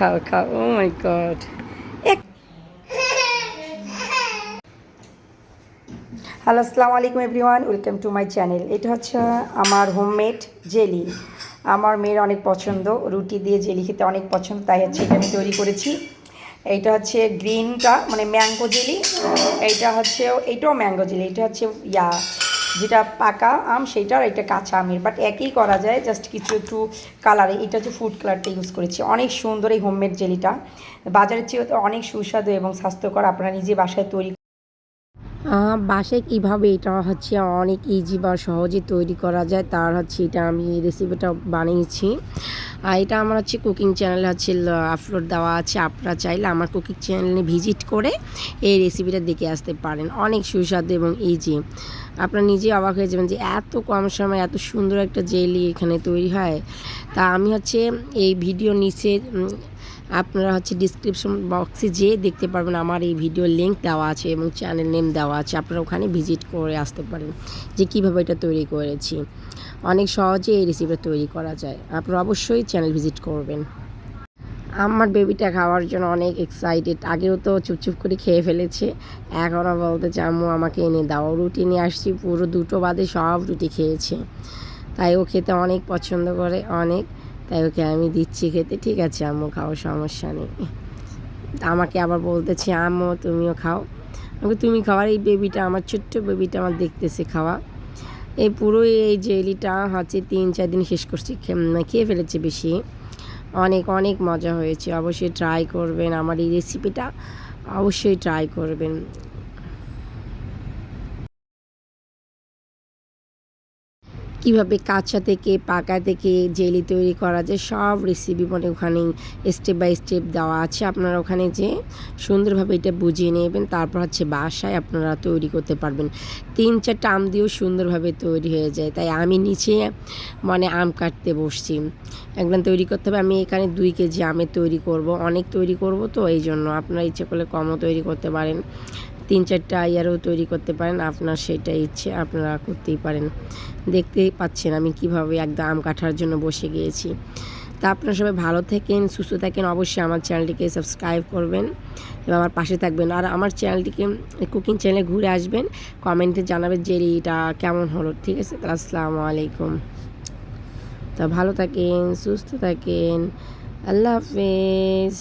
খাও খাও। ও মাই god hello আসসালামু আলাইকুম everyone welcome to my channel এটা হচ্ছে আমার হোমমেড জেলি আমার মেয়ের অনেক পছন্দ। রুটি দিয়ে জেলি খেতে অনেক পছন্দ, তাই হচ্ছে এটা আমি তৈরি করেছি। এইটা হচ্ছে গ্রিনটা মানে ম্যাঙ্গো জেলি এইটা হচ্ছে, এইটাও ম্যাঙ্গো জেলি এটা হচ্ছে ইয়া যেটা পাকা আম, সেইটা আর এটা কাঁচা আমের বাট একই করা যায় জাস্ট কিছু একটু কালারে এটা হচ্ছে ফুড কালারটা ইউজ করেছি। অনেক সুন্দর এই হোমমেড জেলিটা বাজারের চেয়ে অনেক সুস্বাদু এবং স্বাস্থ্যকর, আপনারা নিজে বাসায় তৈরি বাসায় কীভাবে এটা হচ্ছে অনেক ইজি বা সহজে তৈরি করা যায়, তার হচ্ছে এটা আমি রেসিপিটা বানিয়েছি। আর এটা আমার হচ্ছে কুকিং চ্যানেলে হচ্ছে আপলোড দেওয়া আছে, আপনারা চাইলে আমার কুকিং চ্যানেলে ভিজিট করে এই রেসিপিটা দেখে আসতে পারেন। অনেক সুস্বাদু এবং ইজি আপনারা নিজে অবাক হয়ে যাবেন যে এত কম সময় এত সুন্দর একটা জেলি এখানে তৈরি হয়। তা আমি হচ্ছে এই ভিডিও নিচে আপনারা হচ্ছে ডিসক্রিপশন বক্সে যেয়ে দেখতে পারবেন আমার এই ভিডিও লিঙ্ক দেওয়া আছে এবং চ্যানেল নেম দেওয়া আছে। আপনারা ওখানে ভিজিট করে আসতে পারেন যে কীভাবে এটা তৈরি করেছি। অনেক সহজে এই রেসিপিটা তৈরি করা যায়। আপনারা অবশ্যই চ্যানেল ভিজিট করবেন। আমার বেবিটা খাওয়ার জন্য অনেক এক্সাইটেড আগেও তো চুপচুপ করে খেয়ে ফেলেছে। এখনও বলতে আম্মু আমাকে এনে দাও। রুটি নিয়ে আসছি, পুরো দুটো বাদে সব রুটি খেয়েছে। তাই ও খেতে অনেক পছন্দ করে, অনেক। তাই ওকে আমি দিচ্ছি খেতে। ঠিক আছে, আম্মু, খাও, সমস্যা নেই। আমাকে আবার বলতেছে, আম্মু, তুমিও খাও। আমাকে তুমি খাওয়ার এই বেবিটা আমার ছোট্ট বেবিটা আমার দেখতেছে খাওয়া। এই পুরো এই জেলিটা হচ্ছে তিন, চার দিন শেষ করছি খেয়ে ফেলেছে বেশি। অনেক অনেক মজা হয়েছে। অবশ্যই ট্রাই করবেন। আমার এই রেসিপিটা অবশ্যই ট্রাই করবেন। কীভাবে কাঁচা থেকে পাকা থেকে জেলি তৈরি করা যায়, সব রেসিপি মানে ওখানে স্টেপ বাই স্টেপ দেওয়া আছে। আপনারা ওখানে যে সুন্দরভাবে এটা বুঝিয়ে নেবেন, তারপর হচ্ছে বাসায় আপনারা তৈরি করতে পারবেন। তিন চারটা আম দিয়েও সুন্দরভাবে তৈরি হয়ে যায়। তাই আমি নিচে মানে আম কাটতে বসছি। একদম তৈরি করতে হবে। আমি এখানে দুই কেজি আমের তৈরি করব। অনেক তৈরি করব তো এই জন্য আপনারা ইচ্ছে করলে কমও তৈরি করতে পারেন। তিন চারটা ইয়ারও তৈরি করতে পারেন, আপনার সেটা ইচ্ছে, আপনারা করতেই পারেন। দেখতেই পাচ্ছেন আমি কীভাবে একদম আম কাটার জন্য বসে গিয়েছি। তা আপনারা সবাই ভালো থাকেন, সুস্থ থাকেন, অবশ্যই আমার চ্যানেলটিকে সাবস্ক্রাইব করবেন এবং আমার পাশে থাকবেন। আর আমার চ্যানেলটিকে, কুকিং চ্যানেলে ঘুরে আসবেন, কমেন্টে জানাবেন যে এটা কেমন হলো, ঠিক আছে? তাহলে আসসালামু আলাইকুম। তা ভালো থাকেন, সুস্থ থাকেন, আল্লাহ হাফেজ।